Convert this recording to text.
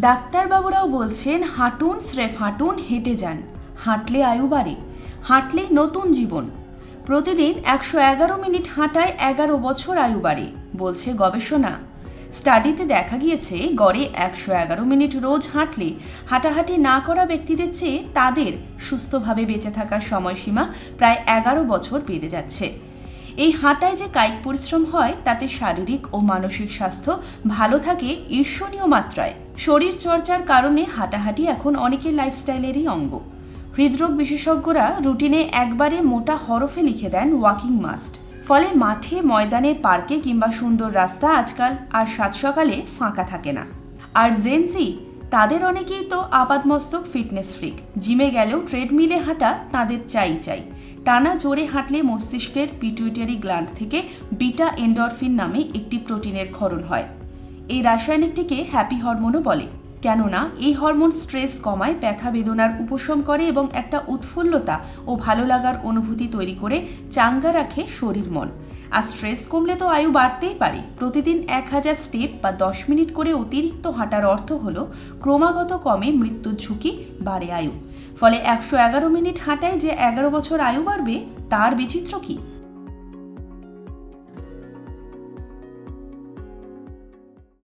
ডাক্তারবাবুরাও বলছেন, হাঁটুন, স্রেফ হাঁটুন, হেঁটে যান। হাঁটলে আয়ু বাড়ে। হাঁটলেই নতুন জীবন। প্রতিদিন একশো এগারো মিনিট হাঁটায় এগারো বছর আয়ু বাড়ে, বলছে গবেষণা। স্টাডিতে দেখা গিয়েছে, গড়ে একশো এগারো মিনিট রোজ হাঁটলে হাঁটাহাঁটি না করা ব্যক্তিদের চেয়ে তাদের সুস্থভাবে বেঁচে থাকার সময়সীমা প্রায় এগারো বছর বেড়ে যাচ্ছে। এই হাঁটায় যে কায়িক পরিশ্রম হয়, তাতে শারীরিক ও মানসিক স্বাস্থ্য ভালো থাকে ঈর্ষণীয় মাত্রায়। শরীর চর্চার কারণে হাঁটাহাঁটি এখন অনেকের লাইফস্টাইলেরই অঙ্গ। হৃদরোগ বিশেষজ্ঞরা রুটিনে একবারে মোটা হরফে লিখে দেন ওয়াকিং মাস্ট। ফলে মাঠে, ময়দানে, পার্কে কিংবা সুন্দর রাস্তা আজকাল আর সাত সকালে ফাঁকা থাকে না। আর জেনসি তাদের অনেকেই তো আপাদমস্তক ফিটনেস ফ্রিক জিমে গেলেও ট্রেডমিলে হাঁটা তাদের চাই চাই টানা জোরে হাঁটলে মস্তিষ্কের পিটুইটারি গ্ল্যান্ড থেকে বিটা এন্ডরফিন নামে একটি প্রোটিনের ক্ষরণ হয়। এই রাসায়নিকটিকে হ্যাপি হরমোনও বলে। কেননা, এই হরমোন স্ট্রেস কমায়, ব্যথা বেদনার উপশম করে এবং একটা উৎফুল্লতা ও ভালো লাগার অনুভূতি তৈরি করে চাঙ্গা রাখে শরীর মন। আর স্ট্রেস কমলে তো আয়ু বাড়তেই পারে। প্রতিদিন এক হাজার স্টেপ বা দশ মিনিট করে অতিরিক্ত হাঁটার অর্থ হল, ক্রমাগত কমে মৃত্যুর ঝুঁকি, বাড়ে আয়ু। ফলে একশো এগারো মিনিট হাঁটায় যে এগারো বছর আয়ু বাড়বে, তার বিচিত্র কী?